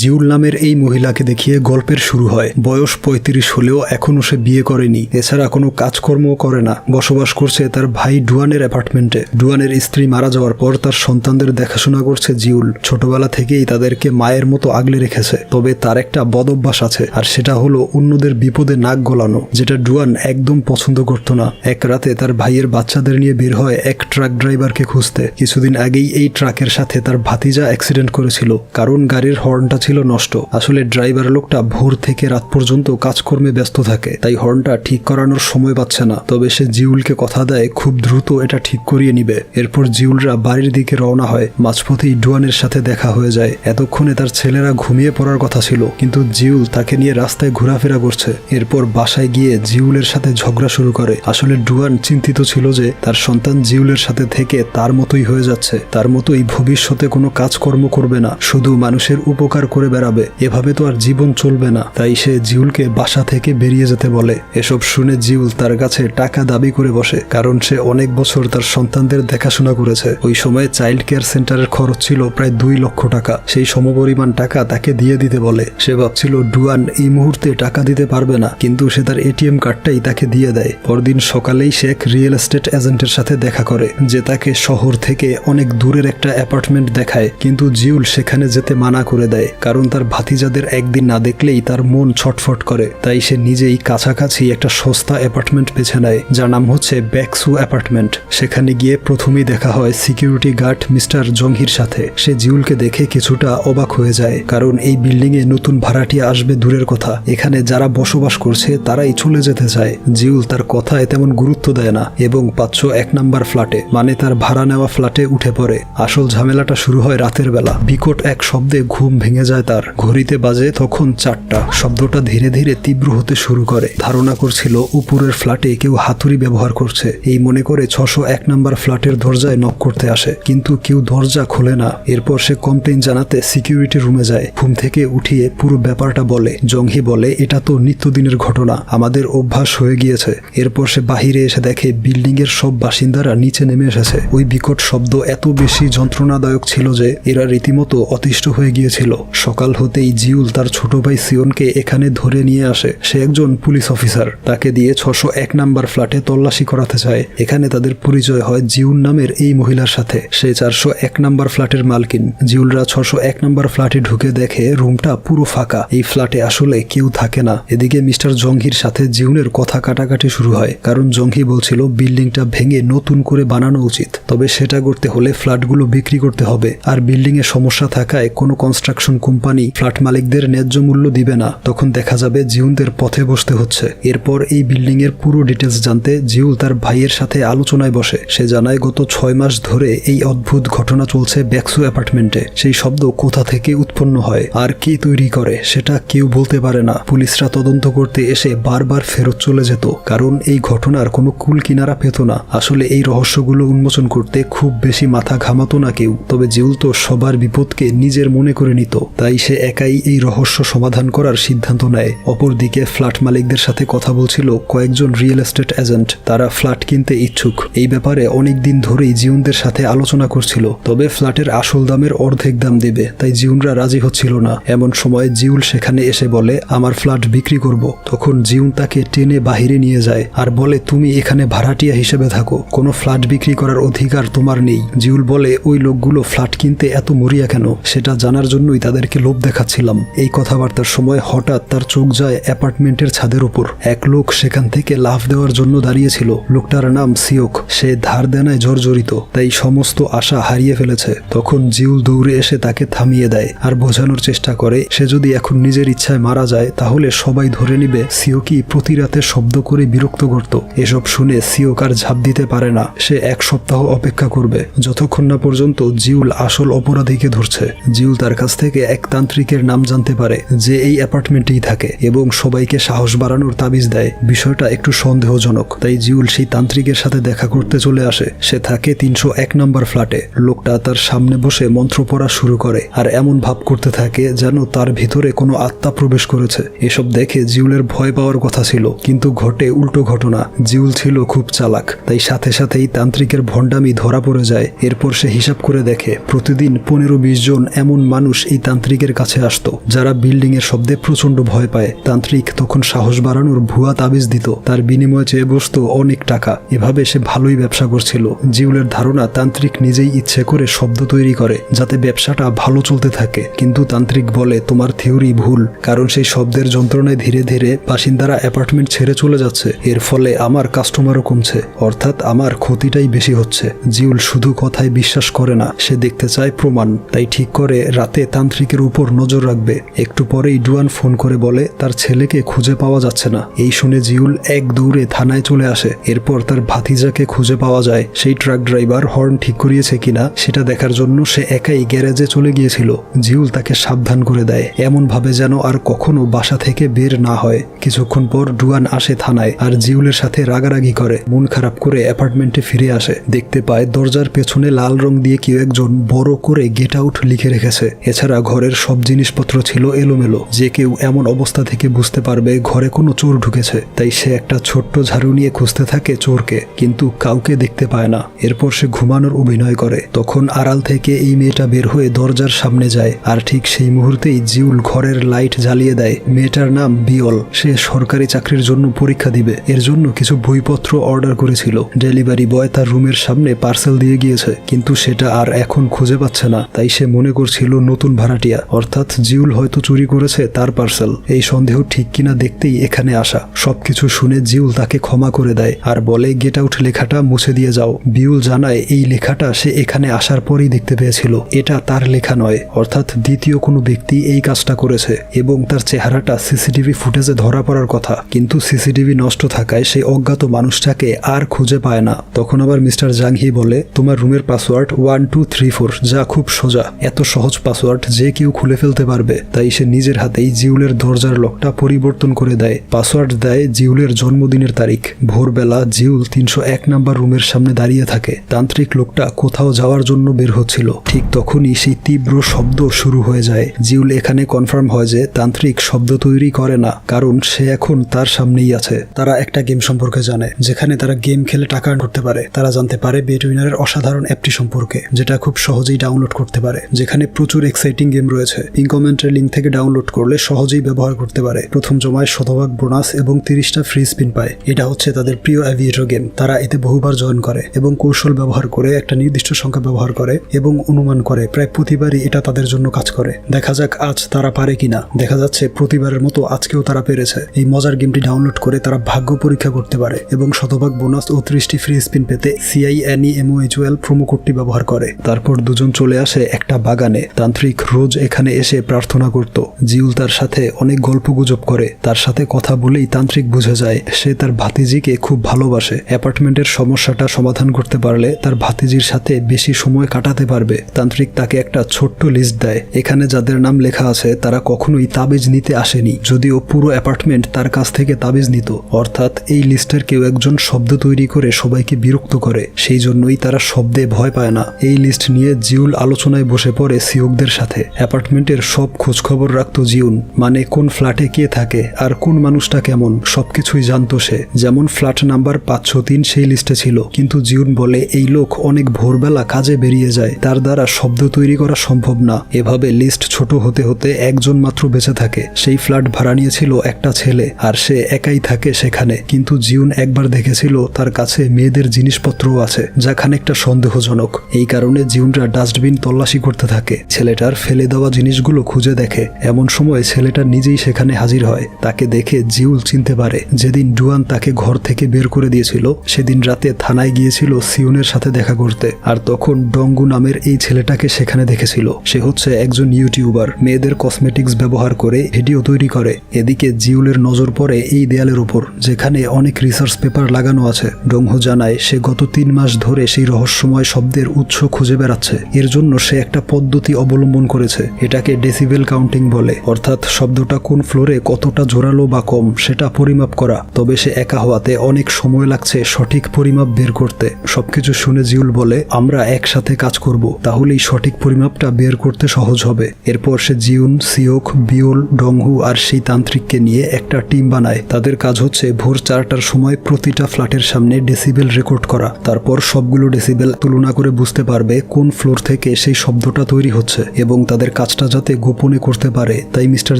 জিউল নামের এই মহিলাকে দেখিয়ে গল্পের শুরু হয়। বয়স পঁয়ত্রিশ হলেও এখনও সে বিয়ে করেনি। এছাড়া কোনো কাজকর্মও করে না। বসবাস করছে তার ভাই ডুয়ানের অ্যাপার্টমেন্টে। ডুয়ানের স্ত্রী মারা যাওয়ার পর তার সন্তানদের দেখাশোনা করছে জিউল। ছোটবেলা থেকেই তাদেরকে মায়ের মতো আগলে রেখেছে। তবে তার একটা বদ অভ্যাস আছে, আর সেটা হলো অন্যদের বিপদে নাক গলানো, যেটা ডুয়ান একদম পছন্দ করতো না। এক রাতে তার ভাইয়ের বাচ্চাদের নিয়ে বের হয় এক ট্রাক ড্রাইভারকে খুঁজতে। কিছুদিন আগেই এই ট্রাকের সাথে তার ভাতিজা অ্যাক্সিডেন্ট করেছিল, কারণ গাড়ির হর্নটা ছিল নষ্ট। আসলে ড্রাইভার লোকটা ভোর থেকে রাত পর্যন্ত কাজকর্মে ব্যস্ত থাকে, তাই হর্নটা ঠিক করানোর সময় পাচ্ছে না। তবে সে জিউলকে কথা দেয়, খুব দ্রুত এটা ঠিক করিয়ে নিবে। এরপর জিউলরা বাড়ির দিকে রওনা হয়, মাঝপথেই ডুয়ানের সাথে দেখা হয়ে যায়। এতক্ষণে তার ছেলেরা ঘুমিয়ে পড়ার কথা ছিল, কিন্তু জিউল তাকে নিয়ে রাস্তায় ঘোরাফেরা করছে। এরপর বাসায় গিয়ে জিউলের সাথে ঝগড়া শুরু করে। আসলে ডুয়ান চিন্তিত ছিল যে তার সন্তান জিউলের সাথে থেকে তার মতোই হয়ে যাচ্ছে, তার মতোই ভবিষ্যতে কোনো কাজকর্ম করবে না। শুধু মানুষের উপকার করে বেড়াবে। এভাবে তো আর জীবন চলবে না। তাই সে জিউলকে বাসা থেকে বেরিয়ে যেতে বলে। এসব শুনে জিউল তার কাছে টাকা দাবি করে বসে, কারণ সে অনেক বছর তার সন্তানদের দেখাশোনা করেছে। ওই সময় চাইল্ড কেয়ার সেন্টারের খরচ ছিল প্রায় দুই লক্ষ টাকা। সেই সমপরিমাণ টাকা তাকে দিয়ে দিতে বলে। সে ভাবছিল, ডুয়ান, এই মুহূর্তে টাকা দিতে পারবে না। কিন্তু সে তার এটিএম কার্ডটাই তাকে দিয়ে দেয়। পরদিন সকালেই সে এক রিয়েল এস্টেট এজেন্টের সাথে দেখা করে, যে তাকে শহর থেকে অনেক দূরের একটা অ্যাপার্টমেন্ট দেখায়। কিন্তু জিউল সেখানে যেতে মানা করে দেয়। কারণ তার ভাতিজাদের একদিন না দেখলেই তার মন ছটফট করে। তাই সে নিজেই কাছাকাছি একটা সস্তা অ্যাপার্টমেন্ট বেছে নেয়, যার নাম হচ্ছে ব্যাকসু অ্যাপার্টমেন্ট। সেখানে গিয়ে প্রথমেই দেখা হয় সিকিউরিটি গার্ড মিস্টার জংহির সাথে। সে জিউলকে দেখে কিছুটা অবাক হয়ে যায়, কারণ এই বিল্ডিং এ নতুন ভাড়াটিয়া আসবে দূরের কথা। এখানে যারা বসবাস করছে, তারাই চলে যেতে চায়। জিউল তার কথায় তেমন গুরুত্ব দেয় না, এবং পাঁচশো এক নাম্বার ফ্ল্যাটে মানে তার ভাড়া নেওয়া ফ্ল্যাটে উঠে পড়ে। আসল ঝামেলাটা শুরু হয় রাতের বেলা। বিকট এক শব্দে ঘুম ভেঙে যায় তার। ঘড়িতে বাজে তখন চারটা। শব্দটা ধীরে ধীরে তীব্র হতে শুরু করে। ধারণা করছিল, উপরের ফ্ল্যাটে কেউ হাতুড়ি ব্যবহার করছে। এই মনে করে ছশো এক নাম্বার ফ্ল্যাটের দরজায় নক করতে আসে। কিন্তু কেউ দরজা খোলে না। এরপর সে কমপ্লেন জানাতে সিকিউরিটি রুমে যায়। ঘুম থেকে উঠিয়ে পুরো ব্যাপারটা বলে। জংহি বলে, এটা তো নিত্যদিনের ঘটনা। আমাদের অভ্যাস হয়ে গিয়েছে। এরপর সে বাহিরে এসে দেখে বিল্ডিং এর সব বাসিন্দারা নিচে নেমে এসেছে। ওই বিকট শব্দ এত বেশি যন্ত্রণাদায়ক ছিল যে, এরা রীতিমতো অতিষ্ঠ হয়ে গিয়েছিল। সকাল হতেই জিউল তার ছোট ভাই সিওনকে এখানে ধরে নিয়ে আসে। সে একজন পুলিশ অফিসার। তাকে দিয়ে ছশো এক নাম্বার ফ্ল্যাটে তল্লাশি করাতে চায়। এখানে তাদের পরিচয় হয় জিউল নামের এই মহিলার সাথে। সে চারশো এক নাম্বার ফ্ল্যাটের মালকিন। জিউলরা ছশো এক নাম্বার ফ্ল্যাটে ঢুকে দেখে রুমটা পুরো ফাঁকা। এই ফ্ল্যাটে আসলে কেউ থাকে না। এদিকে মিস্টার জংহির সাথে জিউনের কথা কাটাকাটি শুরু হয়। কারণ জংহি বলছিল, বিল্ডিংটা ভেঙে নতুন করে বানানো উচিত। তবে সেটা করতে হলে ফ্ল্যাটগুলো বিক্রি করতে হবে। আর বিল্ডিং এ সমস্যা থাকায় কোনো কনস্ট্রাকশন কোম্পানি ফ্ল্যাট মালিকদের ন্যায্য মূল্য দিবে না। তখন দেখা যাবে জিউনদের পথে বসতে হচ্ছে। এরপর এই বিল্ডিং এর পুরো ডিটেলস জানতে জিউল তার ভাইয়ের সাথে আলোচনায় বসে। সে জানায়, গত ছয় মাস ধরে এই অদ্ভুত ঘটনা চলছে ব্যাকসু অ্যাপার্টমেন্টে। সেই শব্দ কোথা থেকে উৎপন্ন হয়? আর কে তৈরি করে? সেটা কেউ বলতে পারে না। পুলিশরা তদন্ত করতে এসে বারবার ফেরত চলে যেত। কারণ এই ঘটনার কোনো কুল কিনারা পেত না। আসলে এই রহস্যগুলো উন্মোচন করতে খুব বেশি মাথা ঘামাতো না কেউ। তবে জিউল তো সবার বিপদকে নিজের মনে করে নিত। তাই সে একাই এই রহস্য সমাধান করার সিদ্ধান্ত নেয়। অপরদিকে ফ্ল্যাট মালিকদের সাথে কথা বলছিল কয়েকজন রিয়েল এস্টেট এজেন্ট। তারা ফ্ল্যাট কিনতে ইচ্ছুক। এই ব্যাপারে অনেক দিন ধরেই জিউনদের সাথে আলোচনা করছিল। তবে ফ্ল্যাটের আসল দামের অর্ধেক দাম দেবে, তাই জিউনরা রাজি হচ্ছিল না। এমন সময় জিউল সেখানে এসে বলে, আমার ফ্ল্যাট বিক্রি করব। তখন জিউন তাকে টেনে বাহিরে নিয়ে যায় আর বলে, তুমি এখানে ভাড়াটিয়া হিসেবে থাকো। কোনো ফ্ল্যাট বিক্রি করার অধিকার তোমার নেই। জিউল বলে, ওই লোকগুলো ফ্ল্যাট কিনতে এত মরিয়া কেন? সেটা জানার জন্যই তাদেরকে লোভ দেখাচ্ছিলাম। এই কথাবার্তার সময় হঠাৎ তার চোখ যায় অ্যাপার্টমেন্টের ছাদের উপর। এক লোক সেখান থেকে লাফ দেওয়ার জন্য দাঁড়িয়েছিল। লোকটার নাম সিওক। সে ধার দেনায় জর্জরিত, তাই সমস্ত আশা হারিয়ে ফেলেছে। তখন জিউল দৌড়ে এসে তাকে থামিয়ে দেয় আর বোঝানোর চেষ্টা করে, সে যদি এখন নিজের ইচ্ছায় মারা যায়, তাহলে সবাই ধরে নিবে সিওকি প্রতি রাতে শব্দ করে বিরক্ত করত। এসব শুনে সিওক আর ঝাঁপ দিতে পারে না। সে এক সপ্তাহ অপেক্ষা করবে। যতক্ষণ না পর্যন্ত জিউল আসল অপরাধীকে ধরছে। জিউল তার কাছ থেকে এক তান্ত্রিকের নাম জানতে পারে যে এই অ্যাপার্টমেন্টেই থাকে এবং সবাইকে সাহস বাড়ানোর তাবিজ দেয়। বিষয়টা একটু সন্দেহজনক, তাই জিউল সেই তান্ত্রিকের সাথে দেখা করতে চলে আসে। সে থাকে তিনশো এক নম্বর ফ্ল্যাটে। লোকটা তার সামনে বসে মন্ত্র পড়া শুরু করে আর এমন ভাব করতে থাকে যেন তার ভিতরে কোনো আত্মা প্রবেশ করেছে। এসব দেখে জিউলের ভয় পাওয়ার কথা ছিল, কিন্তু ঘটে উল্টো ঘটনা। জিউল ছিল খুব চালাক, তাই সাথে সাথেই তান্ত্রিকের ভণ্ডামি ধরা পড়ে যায়। এরপর সে হিসাব করে দেখে, প্রতিদিন পনেরো বিশ জন এমন মানুষ এই তান্ত্রিক তান্ত্রিকের কাছে আসতো। যারা বিল্ডিং এর শব্দে প্রচণ্ড ভয় পায়, তান্ত্রিক তখন সাহস বাড়ানোর ভুয়া তাবিজ দিত। তার বিনিময়ে চেয়ে বসত অনেক টাকা। এভাবে সে ভালোই ব্যবসা করছিল। জিউলের ধারণা, তান্ত্রিক নিজেই ইচ্ছে করে শব্দ তৈরি করে, যাতে ব্যবসাটা ভালো চলতে থাকে। কিন্তু তান্ত্রিক বলে, তোমার থিওরি ভুল। কারণ সেই শব্দের যন্ত্রণায় ধীরে ধীরে বাসিন্দারা অ্যাপার্টমেন্ট ছেড়ে চলে যাচ্ছে। এর ফলে আমার কাস্টমারও কমছে। অর্থাৎ আমার ক্ষতিটাই বেশি হচ্ছে। জিউল শুধু কথায় বিশ্বাস করে না, সে দেখতে চায় প্রমাণ। তাই ঠিক করে রাতে তান্ত্রিকের উপর নজর রাখবে। একটু পরেই ডুয়ান ফোন করে বলে, তার ছেলেকে খুঁজে পাওয়া যাচ্ছে না। এই শুনে জিউল এক দৌড়ে থানায় চলে আসে। এরপর তার ভাতিজাকে খুঁজে পাওয়া যায়, সেই ট্রাক ড্রাইভার হর্ন ঠিক করিয়েছে কিনা সেটা দেখার জন্য সে একাই গ্যারেজে চলে গিয়েছিল। জিউল তাকে সাবধান করে দেয় এমন ভাবে যেন আর কখনো বাসা থেকে বের না হয়। কিছুক্ষণ পর ডুয়ান আসে থানায় আর জিউলের সাথে রাগারাগি করে। মন খারাপ করে অ্যাপার্টমেন্টে ফিরে আসে। দেখতে পায় দরজার পেছনে লাল রং দিয়ে কেউ একজন বড় করে গেট আউট লিখে রেখেছে। এছাড়া ঘরের সব জিনিসপত্র ছিল এলোমেলো। যে কেউ এমন অবস্থা থেকে বুঝতে পারবে ঘরে কোনো চোর ঢুকেছে। তাই সে একটা ছোট্ট ঝাড়ু নিয়ে খুঁজতে থাকে চোরকে, কিন্তু কাউকে দেখতে পায় না। এরপর সে ঘুমানোর অভিনয় করে। তখন আড়াল থেকে এই মেয়েটা বের হয়ে দরজার সামনে যায়, আর ঠিক সেই মুহূর্তেই জিউল ঘরের লাইট জ্বালিয়ে দেয়। মেয়েটার নাম বিয়ল। সে সরকারি চাকরির জন্য পরীক্ষা দিবে। এর জন্য কিছু বইপত্র অর্ডার করেছিল। ডেলিভারি বয় তার রুমের সামনে পার্সেল দিয়ে গিয়েছে, কিন্তু সেটা আর এখন খুঁজে পাচ্ছে না। তাই সে মনে করছিল নতুন ভাড়াটিয়া অর্থাৎ জিউল হয়তো চুরি করেছে তার পার্সেল। এই সন্দেহ ঠিক কিনা দেখতেই এখানে আসা। সবকিছু শুনে জিউল তাকে ক্ষমা করে দেয় আর বলে, গেট আউট লেখাটা মুছে দিয়ে যাও। বিউল জানায়, এই লেখাটা সে এখানে আসার পরেই দেখতে পেয়েছিল। এটা তার লেখা নয়। অর্থাৎ দ্বিতীয় কোনো ব্যক্তি এই কাজটা করেছে এবং তার চেহারাটা সিসিটিভি ফুটেজে ধরা পড়ার কথা। কিন্তু সিসিটিভি নষ্ট থাকায় সেই অজ্ঞাত মানুষটাকে আর খুঁজে পায় না। তখন আবার মিস্টার জাংহি বলে, তোমার রুমের password one two three four, যা খুব সোজা। এত সহজ পাসওয়ার্ড যে কেউ খুলে ফেলতে পারবে, তাই সে নিজের হাতেই জিউলের দরজার লকটা পরিবর্তন করে দেয়। পাসওয়ার্ড দেয় জিউলের জন্মদিনের তারিখ। ভোরবেলা জিউল তিনশো এক নাম্বার রুমের সামনে দাঁড়িয়ে থাকে। তান্ত্রিক লোকটা কোথাও যাওয়ার জন্য বের হচ্ছিল। ঠিক তখনই সেই তীব্র শব্দ শুরু হয়ে যায়। জিউল এখানে কনফার্ম হয় যে তান্ত্রিক শব্দ তৈরি করে না, কারণ সে এখন তার সামনেই আছে। তারা একটা গেম সম্পর্কে জানে, যেখানে তারা গেম খেলে টাকা করতে পারে। তারা জানতে পারে বেট উইনারের অসাধারণ অ্যাপটি সম্পর্কে, যেটা খুব সহজেই ডাউনলোড করতে পারে, যেখানে প্রচুর এক্সাইটিং গেম রয়েছে। ইনকমেন্টের লিঙ্ক থেকে ডাউনলোড করলে সহজেই ব্যবহার করতে পারে। প্রথম জমায় শতভাগ বোনাস এবং তিরিশটা ফ্রি স্পিন পায়। এটা হচ্ছে তাদের প্রিয় অ্যাভিয়েটর গেম তারা এতে বহুবার জয়েন করে এবং কৌশল ব্যবহার করে একটা নির্দিষ্ট সংখ্যা ব্যবহার করে এবং অনুমান করে। প্রায় প্রতিবারই এটা তাদের জন্য কাজ করে। দেখা যাক আজ তারা পারে কিনা। দেখা যাচ্ছে প্রতিবারের মতো আজকেও তারা পেরেছে। এই মজার গেমটি ডাউনলোড করে তারা ভাগ্য পরীক্ষা করতে পারে এবং শতভাগ বোনাস ও ত্রিশটি ফ্রি স্পিন পেতে C I N E M O H O L promo কোডটি ব্যবহার করে। তারপর দুজন চলে আসে একটা বাগানে। তান্ত্রিক রোজ এখানে এসে প্রার্থনা করত। জিউল তার সাথে অনেক গল্প গুজব করে। তার সাথে কথা বলেই তান্ত্রিক বুঝে যায়, সে তার ভাতিজিকে খুব ভালোবাসে। অ্যাপার্টমেন্টের সমস্যাটা সমাধান করতে পারলে তার ভাতিজির সাথে বেশি সময় কাটাতে পারবে। তান্ত্রিক তাকে একটা ছোট্ট লিস্ট দেয়। এখানে যাদের নাম লেখা আছে, তারা কখনোই তাবিজ নিতে আসেনি। যদিও পুরো অ্যাপার্টমেন্ট তার কাছ থেকে তাবিজ নিত। অর্থাৎ এই লিস্টের কেউ একজন শব্দ তৈরি করে সবাইকে বিরক্ত করে। সেই জন্যই তারা শব্দে ভয় পায় না। এই লিস্ট নিয়ে জিউল আলোচনায় বসে পড়ে সিওকদের সাথে। অ্যাপার্টমেন্টের সব খোঁজখবর রাখত জিউন। মানে কোন ফ্ল্যাটে কে থাকে, আর কোন মানুষটা কেমন, সবকিছুই জানতো সে। যেমন ফ্ল্যাট নাম্বার পাঁচশো তিন সেই লিস্টে ছিল। কিন্তু জিউন বলে, এই লোক অনেক ভোরবেলা কাজে বেরিয়ে যায়। তার দ্বারা শব্দ তৈরি করা সম্ভব না। এভাবে লিস্ট ছোট হতে হতে একজন মাত্র বেঁচে থাকে। সেই ফ্ল্যাট ভাড়া নিয়েছিল একটা ছেলে, আর সে একাই থাকে সেখানে। কিন্তু জিউন একবার দেখেছিল, তার কাছে মেয়েদের জিনিসপত্রও আছে, যা খানিকটা সন্দেহজনক। এই কারণে জিউনরা ডাস্টবিন তল্লাশি করতে থাকে। ছেলেটার ফেলে দেওয়া জিনিসগুলো খুঁজে দেখে। এমন সময় ছেলেটা নিজেই সেখানে হাজির হয়। তাকে দেখে জিউল চিনতে পারে। যেদিন ডুয়ান তাকে ঘর থেকে বের করে দিয়েছিল, সেদিন রাতে থানায় গিয়েছিল সিউনের সাথে দেখা করতে। আর তখন ডঙ্গু নামের এই ছেলেটাকে সেখানে দেখেছিল। সে হচ্ছে একজন ইউটিউবার। মেয়েদের কসমেটিক্স ব্যবহার করে ভিডিও তৈরি করে। এদিকে জিউলের নজর পড়ে এই দেয়ালের উপর, যেখানে অনেক রিসার্চ পেপার লাগানো আছে। ডংহু জানায়, সে গত তিন মাস ধরে সেই রহস্যময় শব্দের উৎস খুঁজে বেড়াচ্ছে। এর জন্য সে একটা পদ্ধতি অবলম্বন করেছে। এটাকে ডেসিবেল কাউন্টিং বলে। অর্থাৎ শব্দটা কোন ফ্লোরে কতটা জোরালো বা কম, সেটা পরিমাপ করা। তবে সে একা হওয়াতে অনেক সময় লাগছে সঠিক পরিমাপ বের করতে। সবকিছু শুনে জিউল বলে, আমরা একসাথে কাজ করব, তাহলেই সঠিক পরিমাপটা বের করতে সহজ হবে। এরপর সে জিউন সিওক বিউল ডংহু আর সেই তান্ত্রিককে নিয়ে একটা টিম বানায়। তাদের কাজ হচ্ছে ভোর চারটার সময় প্রতিটা ফ্ল্যাটের সামনে ডেসিবেল রেকর্ড করা। তারপর সবগুলো ডেসিবেল তুলনা করে বুঝতে পারবে কোন ফ্লোর থেকে সেই শব্দটা তৈরি হচ্ছে এবং তাদের রুমের কাজটা যাতে গোপনে করতে পারে, তাই মিস্টার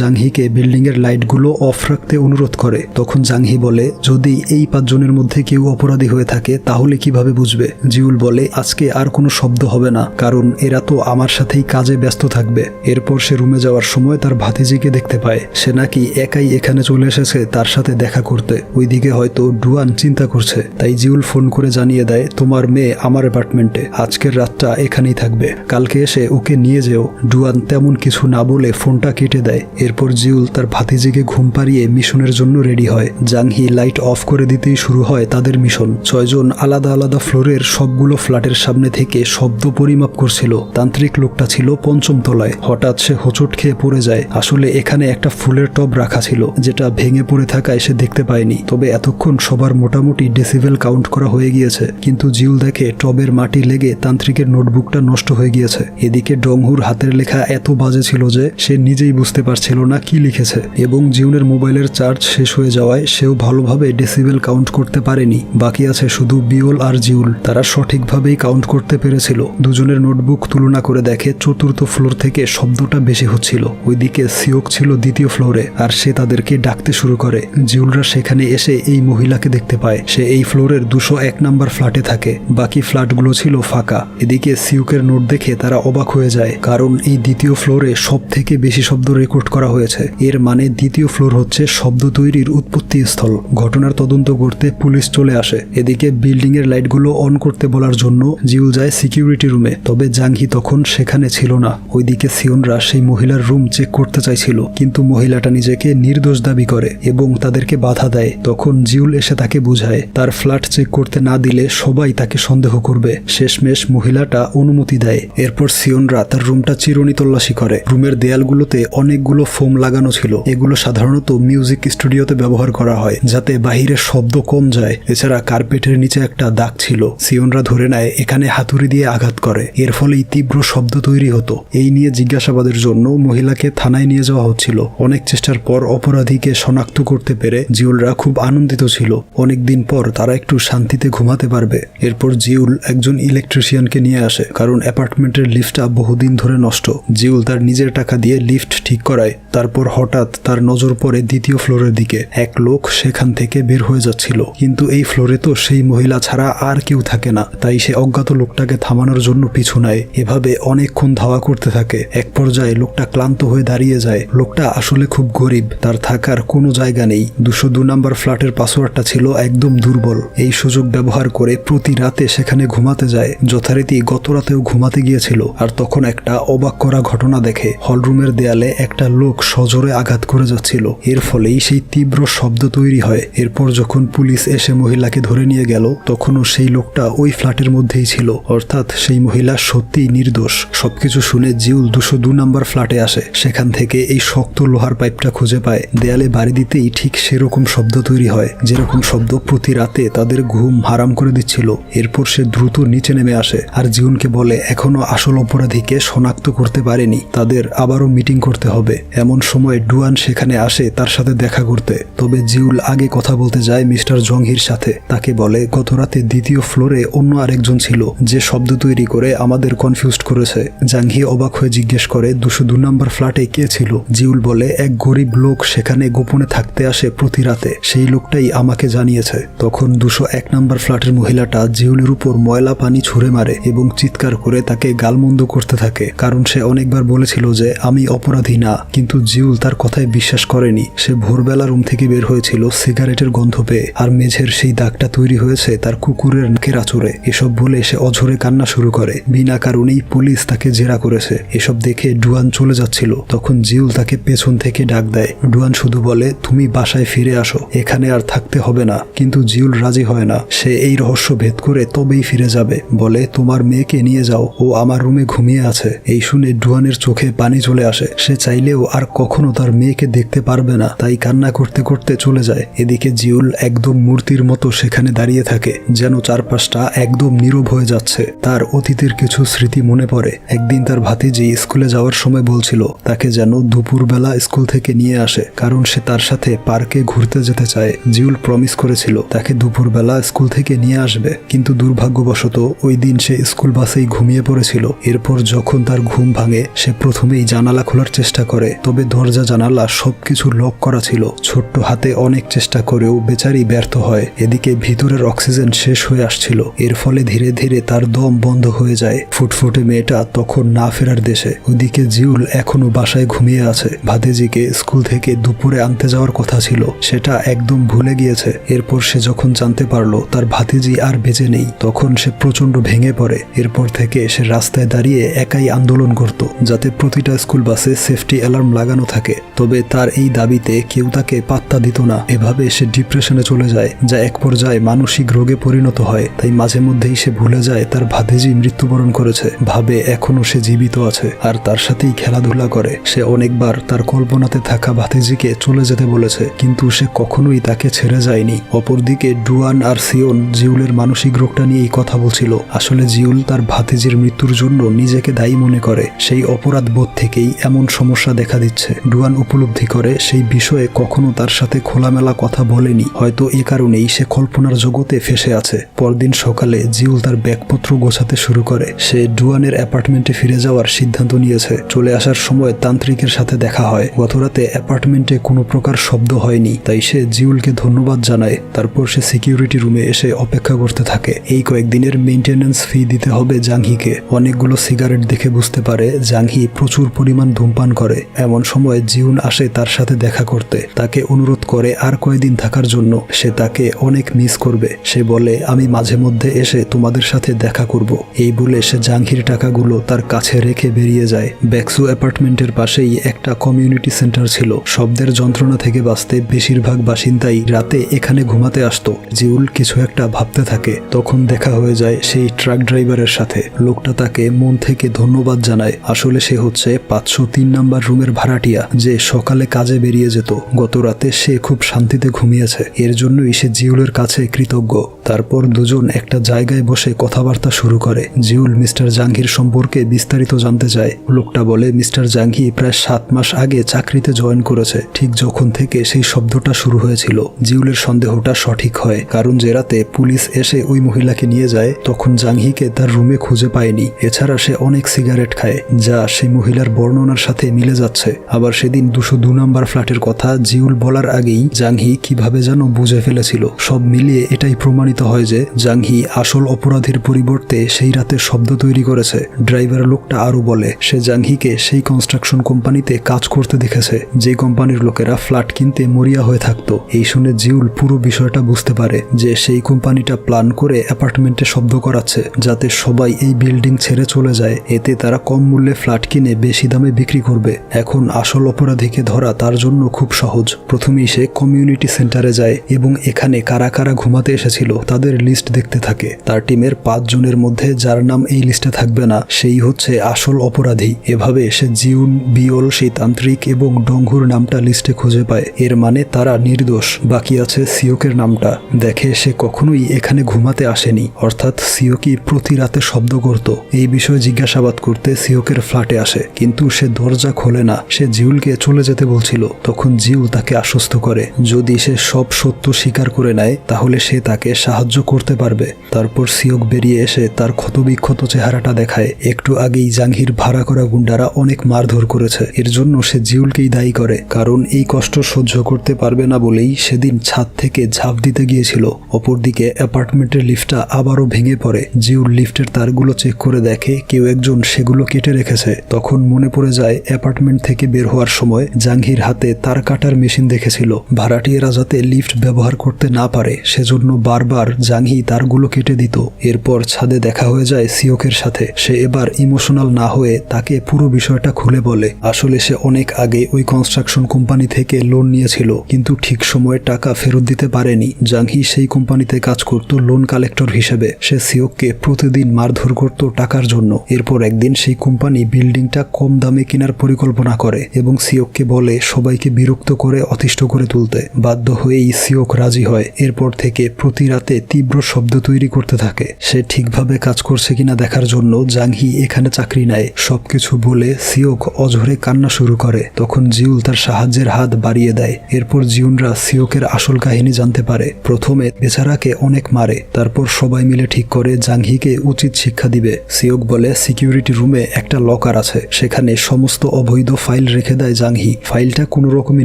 জাংহিকে বিল্ডিং এর লাইটগুলো অফ রাখতে অনুরোধ করে। তখন জাংহি বলে, যদি এই পাঁচজনের মধ্যে কেউ অপরাধী হয়ে থাকে, তাহলে কীভাবে বুঝবে? জিউল বলে, আজকে আর কোনো শব্দ হবে না, কারণ এরা তো আমার সাথেই কাজে ব্যস্ত থাকবে। এরপর সে রুমে যাওয়ার সময় তার ভাতিজিকে দেখতে পায়। সে নাকি একাই এখানে চলে এসেছে তার সাথে দেখা করতে। ওইদিকে হয়তো ডুয়ান চিন্তা করছে। তাই জিউল ফোন করে জানিয়ে দেয়, তোমার মেয়ে আমার অ্যাপার্টমেন্টে। আজকের রাতটা এখানেই থাকবে। কালকে এসে ওকে নিয়ে যেও। ডুয়ান তেমন কিছু না বলে ফোনটা কেটে দেয়। এরপর জিউল তার ভাতিজিকে ঘুম পাড়িয়ে মিশনের জন্য রেডি হয়। জাংহি লাইট অফ করে দিতেই শুরু হয় তাদের মিশন। ছয়জন আলাদা আলাদা ফ্লোরের সবগুলো ফ্ল্যাটের সামনে থেকে শব্দ পরিমাপ করছিল। তান্ত্রিক লোকটা ছিল পঞ্চম তলায়। হঠাৎ সে হোঁচট খেয়ে পড়ে যায়। আসলে এখানে একটা ফুলের টব রাখা ছিল, যেটা ভেঙে পড়ে থাকায় সে দেখতে পায়নি। তবে এতক্ষণ সবার মোটামুটি ডেসিভেল কাউন্ট করা হয়ে গিয়েছে। কিন্তু জিউল দেখে টবের মাটি লেগে তান্ত্রিকের নোটবুকটা নষ্ট হয়ে গিয়েছে। এদিকে ডংহুর হাতের লেখা এত বাজে ছিল যে সে নিজেই বুঝতে পারছিল না কি লিখেছে এবং জিউনের মোবাইলের চার্জ শেষ হয়ে যাওয়ায় সেও ভালোভাবে ডেসিবেল কাউন্ট করতে পারেনি। বাকি আছে শুধু বিওল আর জিউল। তারা সঠিকভাবেই কাউন্ট করতে পেরেছিল। দুজনের নোটবুক তুলনা করে দেখে চতুর্থ ফ্লোর থেকে শব্দটা বেশি হচ্ছিল। ওইদিকে সিওক ছিল দ্বিতীয় ফ্লোরে আর সে তাদেরকে ডাকতে শুরু করে। জিউলরা সেখানে এসে এই মহিলাকে দেখতে পায়। সে এই ফ্লোরের দুশো এক নাম্বার ফ্ল্যাটে থাকে। বাকি ফ্ল্যাটগুলো ছিল ফাঁকা। এদিকে সিউকের নোট দেখে তারা অবাক হয়ে যায়। কারণ এই দ্বিতীয় ফ্লোরে সব থেকে বেশি শব্দ রেকর্ড করা হয়েছে। এর মানে দ্বিতীয় ফ্লোর হচ্ছে শব্দ তৈরির উৎপত্তি স্থল ঘটনার তদন্ত করতে পুলিশ চলে আসে। এদিকে বিল্ডিং এর লাইটগুলো অন করতে বলার জন্য জিউল যায় সিকিউরিটি রুমে, তবে জাংহি তখন সেখানে ছিল না। ওইদিকে সিওনরা সেই মহিলার রুম চেক করতে চাইছিল, কিন্তু মহিলাটা নিজেকে নির্দোষ দাবি করে এবং তাদেরকে বাধা দেয়। তখন জিউল এসে তাকে বুঝায়, তার ফ্ল্যাট চেক করতে না দিলে সবাই তাকে সন্দেহ করবে। শেষমেশ মহিলাটা অনুমতি দেয়। এরপর সিওনরা তার রুমটা চিরুনি তল্লাশি করে। রুমের দেয়ালগুলোতে অনেকগুলো ফোম লাগানো ছিল। এগুলো সাধারণত মিউজিক স্টুডিওতে ব্যবহার করা হয়, যাতে বাহিরের শব্দ কম যায়। এছাড়া কার্পেটের নিচে একটা দাগ ছিল। সিওনরা ধরে নেয়, এখানে হাতুড়ি দিয়ে আঘাত করে। এর ফলেই তীব্র শব্দ তৈরি হতো। এই নিয়ে জিজ্ঞাসাবাদের জন্য মহিলাকে থানায় নিয়ে যাওয়া হচ্ছিল। অনেক চেষ্টার পর অপরাধীকে শনাক্ত করতে পেরে জিউলরা খুব আনন্দিত ছিল। অনেকদিন পর তারা একটু শান্তিতে ঘুমাতে পারবে। এরপর জিউল একজন ইলেকট্রিশিয়ানকে নিয়ে আসে, কারণ অ্যাপার্টমেন্টের লিফটটা বহুদিন ধরে নষ্ট। জিউল তার নিজের টাকা দিয়ে লিফট ঠিক করায়, তারপর হঠাৎ তার নজর পড়ে দ্বিতীয় ফ্লোরের দিকে। এক লোক সেখান থেকে বের হয়ে যাচ্ছিল। কিন্তু এই ফ্লোরে তো সেই মহিলা ছাড়া আর কেউ থাকে না। তাই সে অজ্ঞাত লোকটাকে থামানোর জন্য পিছু নেয়। এভাবে অনেকক্ষণ ধাওয়া করতে থাকে। এক পর্যায়ে লোকটা ক্লান্ত হয়ে দাঁড়িয়ে যায়। লোকটা আসলে খুব গরিব। তার থাকার কোনো জায়গা নেই। দুশো দু নম্বর ফ্ল্যাটের পাসওয়ার্ডটা ছিল একদম দুর্বল। এই সুযোগ ব্যবহার করে প্রতি রাতে সেখানে ঘুমাতে যায়। যথারীতি গত রাতেও ঘুমাতে গিয়েছিল। আর তখন একটা অবাক করা ঘটনা দেখে হলরুমের দেয়ালে একটা লোক সজোরে আঘাত করে যাচ্ছিল। এর ফলেই সেই তীব্র শব্দ তৈরি হয়। এরপর যখন পুলিশ এসে মহিলাকে ধরে নিয়ে গেল, তখনও সেই লোকটা ওই ফ্ল্যাটের মধ্যেই ছিল। অর্থাৎ সেই মহিলা সত্যিই নির্দোষ। সবকিছু শুনে জিউল দুশো দু নম্বর ফ্ল্যাটে আসে। সেখান থেকে এই শক্ত লোহার পাইপটা খুঁজে পায়। দেয়ালে বাড়ি দিতেই ঠিক সেরকম শব্দ তৈরি হয়, যেরকম শব্দ প্রতি রাতে তাদের ঘুম হারাম করে দিচ্ছিল। এরপর সে দ্রুত নিচে নেমে আসে। আর জিউনকে বলে, এখনও আসল অপরাধীকে শনাক্ত করতে পারেনি, তাদের আবারও মিটিং করতে হবে। এমন সময় ডুয়ান সেখানে আসে তার সাথে দেখা করতে। তবে জিউল আগে কথা বলতে যায় মিস্টার জংহির সাথে। তাকে বলে গত রাতে দ্বিতীয় ফ্লোরে অন্য আরেকজন ছিল, যে শব্দ তৈরি করে আমাদের কনফিউজ করেছে। জাংহি অবাক হয়ে জিজ্ঞেস করে, দুশো দু নম্বর ফ্ল্যাটে কে ছিল? জিউল বলে, এক গরিব লোক সেখানে গোপনে থাকতে আসে প্রতি রাতে। সেই লোকটাই আমাকে জানিয়েছে। তখন দুশো এক নম্বর ফ্ল্যাটের মহিলাটা জিউলের উপর ময়লা পানি ছুঁড়ে মারে এবং চিৎকার করে তাকে গালমন্দ করতে থাকে, কারণ সে অনেকবার বলেছিল যে, আমি অপরাধী না, কিন্তু জিউল তার কথায় বিশ্বাস করেনি। সে ভোরবেলা রুম থেকে বের হয়েছিল সিগারেটের গন্ধ পেয়ে, আর মেঝের সেই দাগটা তৈরি হয়েছে তার কুকুরের নাকের আচরে এসব বলে সে অঝরে কান্না শুরু করে। বিনা কারণেই পুলিশ তাকে জেরা করেছে। এসব দেখে ডুয়ান চলে যাচ্ছিল। তখন জিউল তাকে পেছন থেকে ডাক দেয়। ডুয়ান শুধু বলে, তুমি বাসায় ফিরে আসো। এখানে আর থাকতে হবে না। কিন্তু জিউল রাজি হয় না। সে এই রহস্য ভেদ করে তবেই ফিরে যাবে। বলে, তোমার মেয়েকে নিয়ে যাও। ও আমার রুমে ঘুমিয়ে আছে। এই শুনে ডুয়ানের চোখে পানি চলে আসে। সে চাইলেও আর কখনো তার মেয়েকে দেখতে পারবে না। তাই কান্না করতে করতে চলে যায়। এদিকে জিউল একদম মূর্তির মতো সেখানে দাঁড়িয়ে থাকে, যেন চারপাশটা একদম নীরব হয়ে যাচ্ছে। তার অতীতের কিছু স্মৃতি মনে পড়ে। একদিন তার ভাতিজি স্কুলে যাওয়ার সময় বলছিল, তাকে যেন দুপুরবেলা স্কুল থেকে নিয়ে আসে, কারণ সে তার সাথে পার্কে ঘুরতে যেতে চায়। জিউল প্রমিস করেছিল, তাকে দুপুরবেলা স্কুল থেকে নিয়ে আসবে। কিন্তু দুর্ভাগ্যবশত, ওই দিন সে স্কুল বাসেই ঘুমিয়ে পড়েছিল। এরপর যখন তার ঘুম ভাঙে ভাঙে সে প্রথমেই জানালা খোলার চেষ্টা করে, তবে দরজা জানালা সবকিছু লক করা ছিল। ছোট্ট হাতে অনেক চেষ্টা করেও বেচারি ব্যর্থ হয়। এদিকে ভিতরের অক্সিজেন শেষ হয়ে আসছিল। এর ফলে ধীরে ধীরে তার দম বন্ধ হয়ে যায়। ফুটফুটে মেয়েটা তখন না ফেরার দেশে। ওদিকে জিউল এখনও বাসায় ঘুমিয়ে আছে। ভাতিজিকে স্কুল থেকে দুপুরে আনতে যাওয়ার কথা ছিল। সেটা একদম ভুলে গিয়েছে। এরপর সে যখন জানতে পারল, তার ভাতিজি আর বেঁচে নেই, তখন সে প্রচণ্ড ভেঙে পড়ে। এরপর থেকে সে রাস্তায় দাঁড়িয়ে একাই আন্দোলন করত। যাতে প্রতিটা স্কুল বাসে সেফটি অ্যালার্ম লাগানো থাকে। তবে তার এই দাবিতে কেউ তাকে পাত্তা দিত না। এভাবে সে ডিপ্রেশনে চলে যায়, যা এক পর্যায়ে মানসিক রোগে পরিণত হয়। তাই মাঝে মধ্যেই সে ভুলে যায় তার ভাতিজি মৃত্যুবরণ করেছে। ভাবে এখনও সে জীবিত আছে, আর তার সাথেই খেলাধুলা করে। সে অনেকবার তার কল্পনাতে থাকা ভাতিজিকে চলে যেতে বলেছে, কিন্তু সে কখনোই তাকে ছেড়ে যায়নি। অপরদিকে ডুয়ান আর সিওন জিউলের মানসিক রোগটা নিয়েই কথা বলছিল। আসলে জিউল তার ভাতিজির মৃত্যুর জন্য নিজেকে দায়ী মনে করে। সেই অপরাধ বোধ থেকেই এমন সমস্যা দেখা দিচ্ছে। ডুয়ান উপলব্ধি করে সেই বিষয়ে কখনো তার সাথে খোলামেলা কথা বলেনি। হয়তো এ কারণেই সে কল্পনার জগতে ফেসে আছে। পরদিন সকালে জিউল তার ব্যাগপত্র গোছাতে শুরু করে। সে ডুয়ানের অ্যাপার্টমেন্টে ফিরে যাওয়ার সিদ্ধান্ত নিয়েছে। চলে আসার সময় তান্ত্রিকের সাথে দেখা হয়। গতরাতে অ্যাপার্টমেন্টে কোনো প্রকার শব্দ হয়নি, তাই সে জিউলকে ধন্যবাদ জানায়। তারপর সে সিকিউরিটি রুমে এসে অপেক্ষা করতে থাকে। এই কয়েকদিনের মেইনটেনেন্স ফি দিতে হবে জাংহিকে। অনেকগুলো সিগারেট দেখে বুঝতে পারে জাংহি প্রচুর পরিমাণ ধূমপান করে। এমন সময় জিউন আসে তার সাথে দেখা করতে। তাকে অনুরোধ করে আর কয়েকদিন থাকার জন্য সে তাকে অনেক মিস করবে। সে বলে, আমি মাঝে মধ্যে এসে তোমাদের সাথে দেখা করব। এই বলে সে জাংহির টাকাগুলো তার কাছে রেখে বেরিয়ে যায়। ব্যাক্সু অ্যাপার্টমেন্টের পাশেই একটা কমিউনিটি সেন্টার ছিল। শব্দের যন্ত্রণা থেকে বাঁচতে বেশিরভাগ বাসিন্দাই রাতে এখানে ঘুমাতে আসতো। জিউল কিছু একটা ভাবতে থাকে। তখন দেখা হয়ে যায় সেই ট্রাক ড্রাইভারের সাথে। লোকটা তাকে মন থেকে ধন্যবাদ জানায়। আসলে সে হচ্ছে পাঁচশো তিন নাম্বার রুমের ভাড়াটিয়া যে সকালে কাজে বেরিয়ে যেত। গত রাতে সে খুব শান্তিতে ঘুমিয়েছে। এর জন্যই সে জিউলের কাছে কৃতজ্ঞ। তারপর দুজন একটা জায়গায় বসে কথাবার্তা শুরু করে। জিউল মিস্টার জাঙ্গির সম্পর্কে বিস্তারিত জানতে চায়। লোকটা বলে, মিস্টার জাঙ্গি প্রায় সাত মাস আগে চাকরিতে জয়েন করেছে। ঠিক যখন থেকে সেই শব্দটা শুরু হয়েছিল। জিউলের সন্দেহটা সঠিক হয়। কারণ যে রাতে পুলিশ এসে ওই মহিলাকে নিয়ে যায়, তখন জাংহিকে তার রুমে খুঁজে পায়নি। এছাড়া সে অনেক সিগারেট খায়। যা সেই মহিলার বর্ণনার সাথে মিলে যাচ্ছে। আবার সেদিন দুশো দু নম্বর ফ্ল্যাটের কথা জিউল বলার আগেই জাংহি কীভাবে যেন বুঝে ফেলেছিল। সব মিলিয়ে এটাই প্রমাণিত হয় যে জাংহি আসল অপরাধীর পরিবর্তে সেই রাতে শব্দ তৈরি করেছে। ড্রাইভার লোকটা আরও বলে, সে জাংহিকে সেই কনস্ট্রাকশন কোম্পানিতে কাজ করতে দেখেছে। যে কোম্পানির লোকেরা ফ্ল্যাট কিনতে মরিয়া হয়ে থাকতো। এই শুনে জিউল পুরো বিষয়টা বুঝতে পারে যে সেই কোম্পানিটা প্ল্যান করে অ্যাপার্টমেন্টে শব্দ করাচ্ছে, যাতে সবাই এই বিল্ডিং ছেড়ে চলে যায়। এতে তারা কম মূল্যে ফ্ল্যাট কিনে বেশি দামে বিক্রি করবে। এখন আসল অপরাধীকে ধরা তার জন্য খুব সহজ। প্রথমেই সে কমিউনিটি সেন্টারে যায় এবং এখানে কারা কারা ঘুমাতে এসেছিল তাদের লিস্ট দেখতে থাকে। তার টিমের পাঁচ জনের মধ্যে যার নাম এই লিস্টে থাকবে না, সেই হচ্ছে আসল অপরাধী। এভাবে সে জিউন, বিয়ল সেই তান্ত্রিক এবং ডঙ্গুর নামটা লিস্টে খুঁজে পায়। এর মানে তারা নির্দোষ। বাকি আছে সিওকের নামটা। দেখে সে কখনোই এখানে ঘুমাতে আসেনি। অর্থাৎ সিওকি প্রতি রাতে শব্দ করত। এই বিষয়ে জিজ্ঞাসাবাদ করতে সিওকের ফ্ল্যাটে আসে, কিন্তু সে দরজা খোলে না। সে জিউলকে চলে যেতে বলছিল। তখন জিউল তাকে আশ্বস্ত করে, যদি সে সব সত্য স্বীকার করে নেয়, তাহলে সে তাকে সাহায্য করতে পারবে। তারপর সিওক বেরিয়ে এসে তার ক্ষতবিক্ষত চেহারাটা দেখায়। একটু আগেই জাঙ্গির ভাড়া করা গুন্ডারা অনেক মারধর করেছে। এর জন্য সে জিউলকেই দায়ী করে, কারণ এই কষ্ট সহ্য করতে পারবে না বলেই সেদিন ছাদ থেকে ঝাঁপ দিতে গিয়েছিল। অপরদিকে অ্যাপার্টমেন্টের লিফটটা আবারও ভেঙে পড়ে। জিউল লিফটের তারগুলো চেক করে দেখে কেউ একজন সেগুলো কেটে রেখেছে তখন মনে পড়ে যায়, অ্যাপার্টমেন্ট থেকে বের হওয়ার সময় জাঙ্গির হাতে তার কাটার মেশিন দেখেছিল। ভাড়াটিয়েরা যাতে লিফট ব্যবহার করতে না পারে, সেজন্য বারবার জাঙ্গি তারগুলো কেটে দিত। এরপর ছাদে দেখা হয়ে যায় সিওকের সাথে। সে এবার ইমোশনাল না হয়ে তাকে পুরো বিষয়টা খুলে বলে। আসলে সে অনেক আগে ওই কনস্ট্রাকশন কোম্পানি থেকে লোন নিয়েছিল, কিন্তু ঠিক সময়ে টাকা ফেরত দিতে পারেনি। জাংহি সেই কোম্পানিতে কাজ করত লোন কালেক্টর হিসেবে। সে সিওককে প্রতিদিন মারধর করত টাকার জন্য। এরপর একদিন সেই কোম্পানি বিল্ডিংটা কম দামে কেনার পরিকল্পনা করে এবং সিওককে বলে সবাইকে বিরক্ত করে অতিষ্ঠ করে তুলতে বাধ্য হয়েই সিওক রাজি হয়। এরপর থেকে প্রতি রাতে তীব্র শব্দ তৈরি করতে থাকে। সে ঠিকভাবে কাজ করছে কিনা দেখার জন্য জাংহি এখানে চাকরি নেয়। সবকিছু বলে সিওক অঝরে কান্না শুরু করে। তখন জিউল তার সাহায্যের হাত বাড়িয়ে দেয়। এরপর জিউনরা সিওকের আসল কাহিনী জানতে পারে। প্রথমে বেচারাকে অনেক মারে। তারপর সবাই মিলে ঠিক করে জাংহিকে উচিত শিক্ষা দিবে। সিওক বলে, সিকিউরিটি রুমে একটা লকার আছে। সেখানে সমস্ত অবৈধ ফাইল রেখে দেয় জাংহি। ফাইলটা কোনো রকমে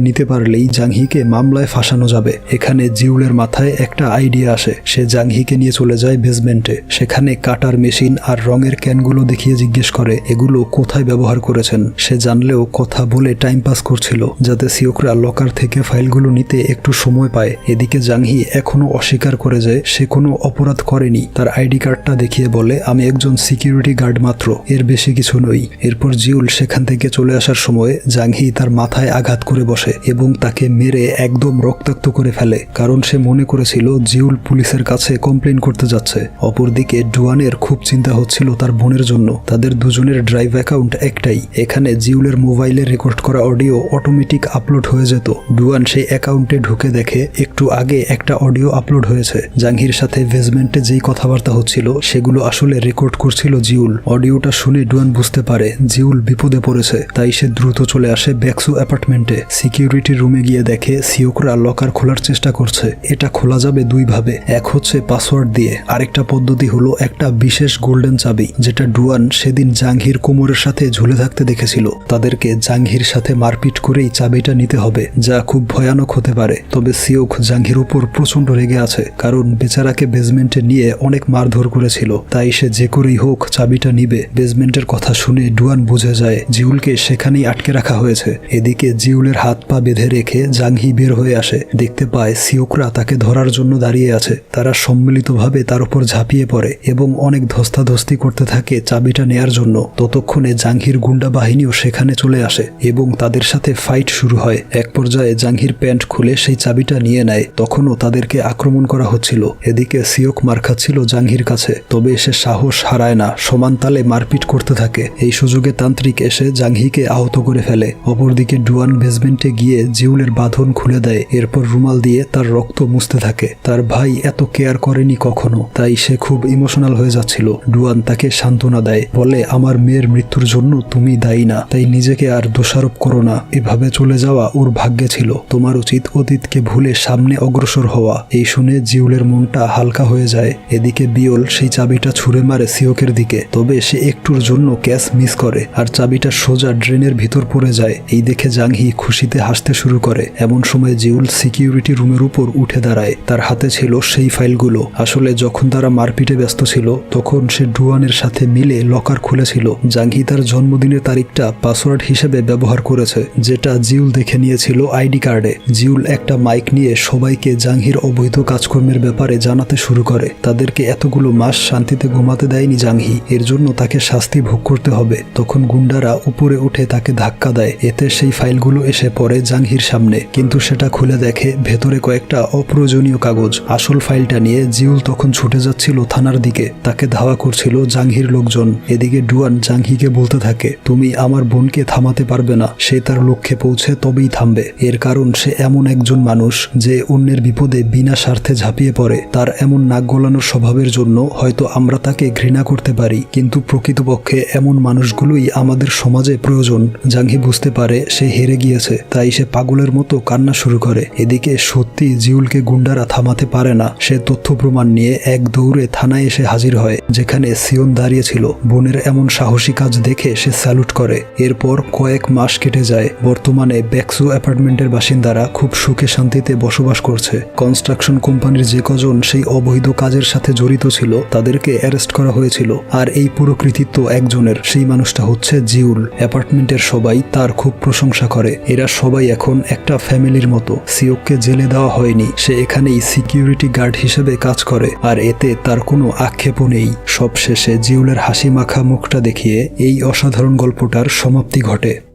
নিতে পারলেই জাংহিকে মামলায় ফাঁসানো যাবে। এখানে জিউলের মাথায় একটা আইডিয়া আসে। সে জাংহিকে নিয়ে চলে যায় বেসমেন্টে। সেখানে কাটার মেশিন আর রঙের ক্যানগুলো দেখিয়ে জিজ্ঞেস করে, এগুলো কোথায় ব্যবহার করেছেন? সে জানলেও কথা বলে টাইম পাস করছিল, যাতে সিওকরা লকার থেকে ফাইলগুলো নিতে একটু সময় পায়। এদিকে জাংহি এখনও অস্বীকার করে যে সে কোনো অপরাধ করেনি। তার আইডি কার্ডটা দেখিয়ে বলে, আমি একজন সিকিউরিটি গার্ড মাত্র। এর বেশি কিছু নই এরপর জিউল সেখান থেকে চলে আসার সময় জাংহি তার মাথায় আঘাত করে বসে এবং তাকে মেরে একদম রক্তাক্ত করে ফেলে, কারণ সে মনে করেছিল জিউল পুলিশের কাছে কমপ্লেন করতে যাচ্ছে। অপরদিকে ডুয়ানের খুব চিন্তা হচ্ছিল তার বোনের জন্য। তাদের দুজনের ড্রাইভ অ্যাকাউন্ট একটাই। এখানে জিউলের মোবাইলে রেকর্ড করা অডিও অটোমেটিক আপলোড হয়ে যেত। ডুয়ান সেই অ্যাকাউন্টে ঢুকে দেখে একটু আগে একটা অডিও আপলোড হয়েছে। জাঙ্গির সাথে বেসমেন্টে যেই কথাবার্তা হচ্ছিল, সেগুলো আসলে রেকর্ড করছিল জিউল। অডিওটা শুনে ডুয়ান বুঝতে পারে, জিউল বিপদে পড়েছে, তাই সে দ্রুত চলে আসে ব্যাকসু অ্যাপার্টমেন্টে। সিকিউরিটি রুমে গিয়ে দেখে সিওকরা লকার খোলার চেষ্টা করছে। এটা খোলা যাবে দুইভাবে, এক হচ্ছে পাসওয়ার্ড দিয়ে, আরেকটা পদ্ধতি হলো একটা বিশেষ গোল্ডেন চাবি, যেটা ডুয়ান সেদিন জাঙ্গির কোমরের সাথে ঝুলে থাকতে দেখেছিল। তাদেরকে জাঙ্গির সাথে মারপিট করেই চাবিটা নিতে হবে, যা খুব ভয়ানক হতে পারে। তবে সিওক জাঙ্গির উপর প্রচণ্ড রেগে আছে, কারণ বেচারাকে বেসমেন্টে নিয়ে অনেক মারধর করেছিল। তাই সে যে করেই হোক চাবিটা নিবে, বেসমেন্টের কথা শুনে ডুয়ান বুঝে যায় জিউলকে সেখানেই আটকে রাখা হয়েছে। এদিকে জিউলের হাত পা বেঁধে রেখে জাংহি বের হয়ে আসে। দেখতে পায় সিওকরা তাকে ধরার জন্য দাঁড়িয়ে আছে। তারা সম্মিলিতভাবে তার উপর ঝাঁপিয়ে পড়ে এবং অনেক ধস্তাধস্তি করতে থাকে চাবিটা নেয়ার জন্য। ততক্ষণে জাংহির গুন্ডা বাহিনীও সেখানে চলে আসে এবং তাদের সাথে ফাইট শুরু হয়। এক পর্যায়ে জাংহির প্যান্ট খুলে সেই চাবিটা নিয়ে নেয়। তখনও তাদেরকে আক্রমণ করা হচ্ছিল। এদিকে সিওক মার খাচ্ছিল জাংহির কাছে। তবে সে সাহস হারায় না। সমান তালে মারপিট করতে থাকে। এই সুযোগে তান্ত্রিক এসে জাংহিকে আহত করে ফেলে। অপরদিকে ডুয়ান বেসমেন্টে গিয়ে জিউলের বাঁধন খুলে দেয়। এরপর রুমাল দিয়ে তার রক্ত মুছতে থাকে। তার ভাই এত কেয়ার করেনি কখনো, তাই সে খুব ইমোশনাল হয়ে যাচ্ছিল। ডুয়ান তাকে সান্ত্বনা দেয়, বলে, আমার মেয়ের মৃত্যুর জন্য তুমি দায়ী না, তাই নিজেকে আর দোষারোপ করো না। এভাবে চলে যাওয়া ওর ভাগ্যে ছিল। তোমার উচিত অতীতকে ভুলে সামনে অগ্রসর হওয়া। এই শুনে জিউলের মনটা হালকা হয়ে যায়। এদিকে বিয়ল সেই চাবিটা ছুঁড়ে মারে সিওকের দিকে। তবে সে একটুর জন্য ক্যাচ মিস করে আর চাবিটা সোজা ড্রেনের ভিতর পড়ে যায়। এই দেখে জাংহি খুশিতে হাসতে শুরু করে। এমন সময় জিউল সিকিউরিটি রুমের উপর উঠে দাঁড়ায়। তার হাতে ছিল সেই ফাইলগুলো। আসলে যখন তারা মারপিটে ব্যস্ত ছিল, তখন সে ডুয়ানের সাথে মিলে লকার খুলেছিল। জাংহি তার জন্মদিনের তারিখটা পাসওয়ার্ড হিসেবে ব্যবহার করেছে, যেটা জিউল দেখে নিয়েছিল আইডি কার্ডে। জিউল একটা মাইক নিয়ে সবাইকে জাংহির অবৈধ কাজকর্মের ব্যাপারে জানাতে শুরু করে। তাদেরকে এতগুলো মাস শান্তিতে ঘুমাতে দেয়নি জাংহি। এর জন্য তাকে শাস্তি ভোগ করতে হবে। তখন গুন্ডারা উপরে উঠে তাকে ধাক্কা দেয়। এতে সেই ফাইলগুলো এসে পড়ে জাংহির সামনে। কিন্তু সেটা খুলে দেখে ভেতরে কয়েকটা অপ্রয়োজনীয় কাগজ। আসল ফাইলটা নিয়ে জিউল তখন ছুটে যাচ্ছিল থানার দিকে। তাকে ধাওয়া করছিল জাংহির লোকজন। এদিকে ডুয়ান জাংহিকে বলতে থাকে, তুমি আমার বোনকে থামাতে পারবে না। সে তার লক্ষ্যে পৌঁছে তবেই থামবে। এর কারণ, সে এমন একজন মানুষ যে অন্যের বিপদে বিনা স্বার্থে ঝাঁপিয়ে পড়ে। তার এমন নাক গলানোর স্বভাবের জন্য হয়তো আমরা তাকে ঘৃণা করতে পারি। কিন্তু প্রকৃতপক্ষে এমন মানুষগুলোই আমাদের সমাজে প্রয়োজন। জাংহি বুঝতে পারে সে হেরে গিয়েছে, তাই সে পাগলের মতো কান্না শুরু করে। এদিকে সত্যি জিউলকে গুন্ডারা থামাতে পারে না। সে তথ্য প্রমাণ নিয়ে এক দৌড়ে থানায় এসে হাজির হয়, যেখানে সিয়ন দাঁড়িয়েছিল বোনের এমন সাহসী কাজ দেখে সে স্যালুট করে। এরপর কয়েক মাস কেটে যায়। বর্তমানে ব্যাকসু অ্যাপার্টমেন্টের বাসিন্দারা খুব সুখে শান্তিতে বসবাস করছে। কনস্ট্রাকশন কোম্পানির যে কজন সেই অবৈধ কাজের সাথে জড়িত ছিল, তাদেরকে অ্যারেস্ট করা হয়েছিল। আর এই পুরো কৃতিত্ব একজনের। সেই মানুষটা হচ্ছে জিউল। অ্যাপার্টমেন্টের সবাই তার খুব প্রশংসা করে। এরা সবাই এখন একটা ফ্যামিলির মতো। সিওককে জেলে দেওয়া হয়নি। সে এখানেই সিকিউরিটি গার্ড হিসেবে কাজ করে। আর এতে তার কোনো আক্ষেপও নেই। সবশেষে জিউলের হাসি মাখা মুখটা দেখিয়ে এই অসাধারণ গল্পটার সমাপ্তি ঘটে।